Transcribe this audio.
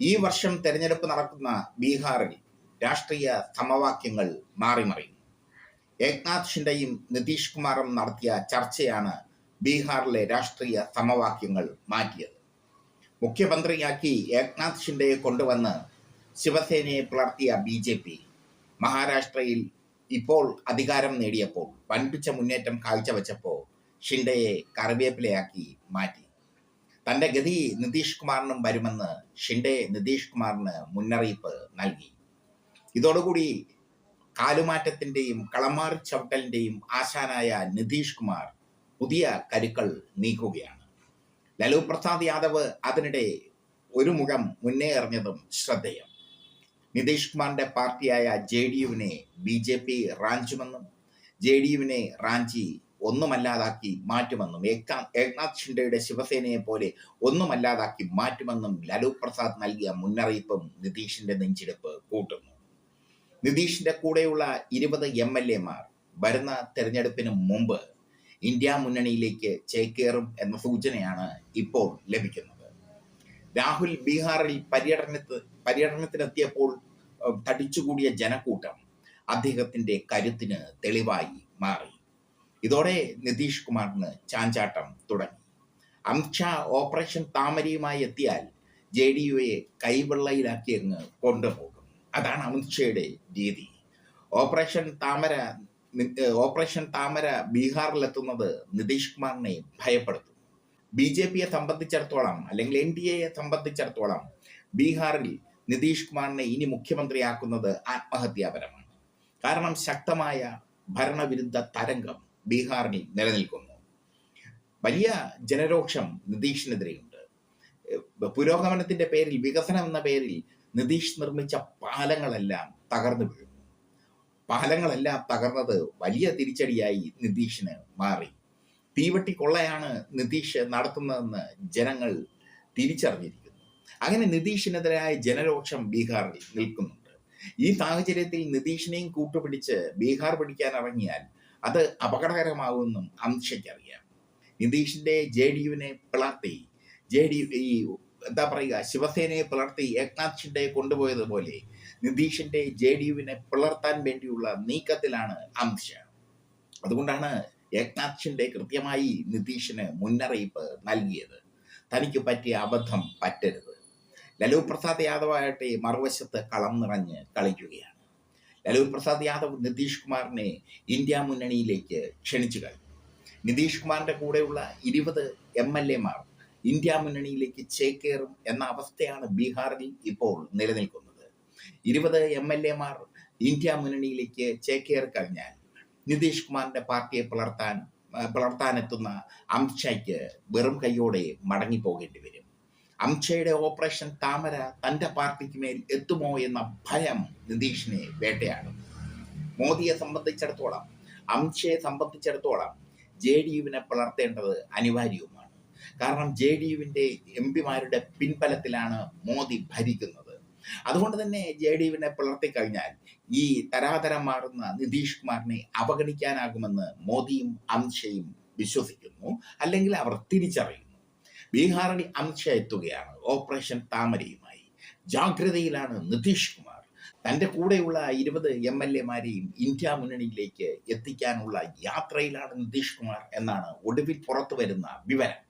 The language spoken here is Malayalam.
ഈ വർഷം തെരഞ്ഞെടുപ്പ് നടക്കുന്ന ബീഹാറിൽ രാഷ്ട്രീയ സമവാക്യങ്ങൾ മാറിമറിയുന്നു ഏക്നാഥ് ഷിൻഡെയും നിതീഷ് കുമാറും നടത്തിയ ചർച്ചയാണ് ബീഹാറിലെ രാഷ്ട്രീയ സമവാക്യങ്ങൾ മാറ്റിയത്. മുഖ്യമന്ത്രിയാക്കി ഏക്നാഥ് ഷിൻഡെയെ കൊണ്ടുവന്ന് ശിവസേനയെ പുലർത്തിയ ബി ജെ പി മഹാരാഷ്ട്രയിൽ ഇപ്പോൾ അധികാരം നേടിയപ്പോൾ വൻപിച്ച മുന്നേറ്റം കാഴ്ചവെച്ചപ്പോൾ ഷിൻഡയെ കറിവേപ്പിലയാക്കി മാറ്റി. തന്റെ ഗതി നിതീഷ് കുമാറിനും വരുമെന്ന് ഷിൻഡെ നിതീഷ് കുമാറിന് മുന്നറിയിപ്പ് നൽകി. ഇതോടുകൂടി കാലുമാറ്റത്തിന്റെയും കളമാറി ചവിട്ടലിന്റെയും ആശാനായ നിതീഷ് കുമാർ പുതിയ കരുക്കൾ നീക്കുകയാണ്. ലലു പ്രസാദ് യാദവ് അതിനിടെ ഒരു മുഖം മുന്നേ എറിഞ്ഞതും ശ്രദ്ധേയം. നിതീഷ് കുമാറിന്റെ പാർട്ടിയായ ജെ ഡി യുവിനെ ബി ജെ പി റാഞ്ചുമെന്നും ജെ ഡി യുവിനെ റാഞ്ചി ഒന്നുമല്ലാതാക്കി മാറ്റുമെന്നും ഏകാ ഏക്നാഥ് ഷിൻഡെയുടെ ശിവസേനയെ പോലെ ഒന്നുമല്ലാതാക്കി മാറ്റുമെന്നും ലാലു പ്രസാദ് നൽകിയ മുന്നറിയിപ്പും നിതീഷിന്റെ നെഞ്ചിടിപ്പ് കൂട്ടുന്നു. നിതീഷിന്റെ കൂടെയുള്ള ഇരുപത് എം എൽ എമാർ വരുന്ന തെരഞ്ഞെടുപ്പിന് മുമ്പ് ഇന്ത്യ മുന്നണിയിലേക്ക് ചേക്കേറും എന്ന സൂചനയാണ് ഇപ്പോൾ ലഭിക്കുന്നത്. രാഹുൽ ബീഹാറിൽ പര്യടനത്തിൽ പര്യടനത്തിനെത്തിയപ്പോൾ തടിച്ചുകൂടിയ ജനക്കൂട്ടം അദ്ദേഹത്തിന്റെ കരുത്തിന് തെളിവായി മാറി. ഇതോടെ നിതീഷ് കുമാറിന് ചാഞ്ചാട്ടം തുടങ്ങി. അമിത്ഷാ ഓപ്പറേഷൻ താമരയുമായി എത്തിയാൽ ജെ ഡി യുയെ കൈവെള്ളയിലാക്കി അങ്ങ് കൊണ്ടുപോകും. അതാണ് അമിത്ഷയുടെ രീതി. ഓപ്പറേഷൻ താമര ഓപ്പറേഷൻ താമര ബീഹാറിലെത്തുന്നത് നിതീഷ് കുമാറിനെ ഭയപ്പെടുത്തും. ബി ജെ പിയെ സംബന്ധിച്ചിടത്തോളം അല്ലെങ്കിൽ എൻ ഡി എയെ സംബന്ധിച്ചിടത്തോളം ബീഹാറിൽ നിതീഷ് കുമാറിനെ ഇനി മുഖ്യമന്ത്രിയാക്കുന്നത് ആത്മഹത്യാപരമാണ്. കാരണം ശക്തമായ ഭരണവിരുദ്ധ തരംഗം ബീഹാറിൽ നിലനിൽക്കുന്നു. വലിയ ജനരോക്ഷം നിതീഷിനെതിരെയുണ്ട്. പുരോഗമനത്തിന്റെ പേരിൽ വികസനം എന്ന പേരിൽ നിതീഷ് നിർമ്മിച്ച പാലങ്ങളെല്ലാം തകർന്നു വീഴുന്നു. പാലങ്ങളെല്ലാം തകർന്നത് വലിയ തിരിച്ചടിയായി നിതീഷിന് മാറി. തീവട്ടി കൊള്ളയാണ് നിതീഷ് നടത്തുന്നതെന്ന് ജനങ്ങൾ തിരിച്ചറിഞ്ഞിരിക്കുന്നു. അങ്ങനെ നിതീഷിനെതിരായ ജനരോക്ഷം ബീഹാറിൽ നിൽക്കുന്നുണ്ട്. ഈ സാഹചര്യത്തിൽ നിതീഷിനെയും കൂട്ടുപിടിച്ച് ബീഹാർ പിടിക്കാൻ ഇറങ്ങിയാൽ അത് അപകടകരമാകുമെന്നും അമിത്ഷയ്ക്ക് അറിയാം നിതീഷിന്റെ ജെ ഡി യുവിനെ പിളർത്തി ജെ ഡി ഈ എന്താ പറയുക ശിവസേനയെ പിളർത്തി ഏക്നാഥ് ഷിൻഡെയെ കൊണ്ടുപോയതുപോലെ നിതീഷിന്റെ ജെ ഡി യുവിനെ പിളർത്താൻ വേണ്ടിയുള്ള നീക്കത്തിലാണ് അമിത്ഷാ. അതുകൊണ്ടാണ് ഏക്നാഥ് ഷിൻഡെ കൃത്യമായി നിതീഷിന് മുന്നറിയിപ്പ് നൽകിയത്. തനിക്ക് പറ്റിയ അബദ്ധം പറ്റരുത്. ലലു പ്രസാദ് യാദവ് ആകട്ടെ മറുവശത്ത് കളം നിറഞ്ഞ് കളിക്കുകയാണ്. ലലു പ്രസാദ് യാദവ് നിതീഷ് കുമാറിനെ ഇന്ത്യ മുന്നണിയിലേക്ക് ക്ഷണിച്ചു കഴിഞ്ഞു. നിതീഷ് കുമാറിന്റെ കൂടെയുള്ള ഇരുപത് എം എൽ എമാർ ഇന്ത്യ മുന്നണിയിലേക്ക് ചേക്കേറും എന്ന അവസ്ഥയാണ് ബീഹാറിൽ ഇപ്പോൾ നിലനിൽക്കുന്നത്. ഇരുപത് എം എൽ എമാർ ഇന്ത്യ മുന്നണിയിലേക്ക് ചേക്കേറി കഴിഞ്ഞാൽ നിതീഷ് കുമാറിന്റെ പാർട്ടിയെ പിളർത്താൻ പുലർത്താനെത്തുന്ന അമിത്ഷായ്ക്ക് വെറും കൈയോടെ മടങ്ങി പോകേണ്ടി വരും. അമിത്ഷയുടെ ഓപ്പറേഷൻ താമര തന്റെ പാർട്ടിക്ക് മേൽ എത്തുമോ എന്ന ഭയം നിതീഷിനെ വേട്ടയാടും. മോദിയെ സംബന്ധിച്ചിടത്തോളം അമിത്ഷയെ സംബന്ധിച്ചിടത്തോളം ജെ ഡി യുവിനെ പുലർത്തേണ്ടത് അനിവാര്യവുമാണ്. കാരണം ജെ ഡി യുവിന്റെ എം പിമാരുടെ പിൻബലത്തിലാണ് മോദി ഭരിക്കുന്നത്. അതുകൊണ്ട് തന്നെ ജെ ഡി യുവിനെ പുലർത്തിക്കഴിഞ്ഞാൽ കഴിഞ്ഞാൽ ഈ തരാതരം മാറുന്ന നിതീഷ് കുമാറിനെ അവഗണിക്കാനാകുമെന്ന് മോദിയും അമിത്ഷയും വിശ്വസിക്കുന്നു. അല്ലെങ്കിൽ അവർ തിരിച്ചറിയുന്നു ബീഹാറിൽ അമിത്ഷാ എത്തുകയാണ് ഓപ്പറേഷൻ താമരയുമായി. ജാഗ്രതയിലാണ് നിതീഷ് കുമാർ. തന്റെ കൂടെയുള്ള ഇരുപത് എം എൽ എമാരെയും ഇന്ത്യ മുന്നണിയിലേക്ക് എത്തിക്കാനുള്ള യാത്രയിലാണ് നിതീഷ് കുമാർ എന്നാണ് ഒടുവിൽ പുറത്തു വരുന്ന വിവരം.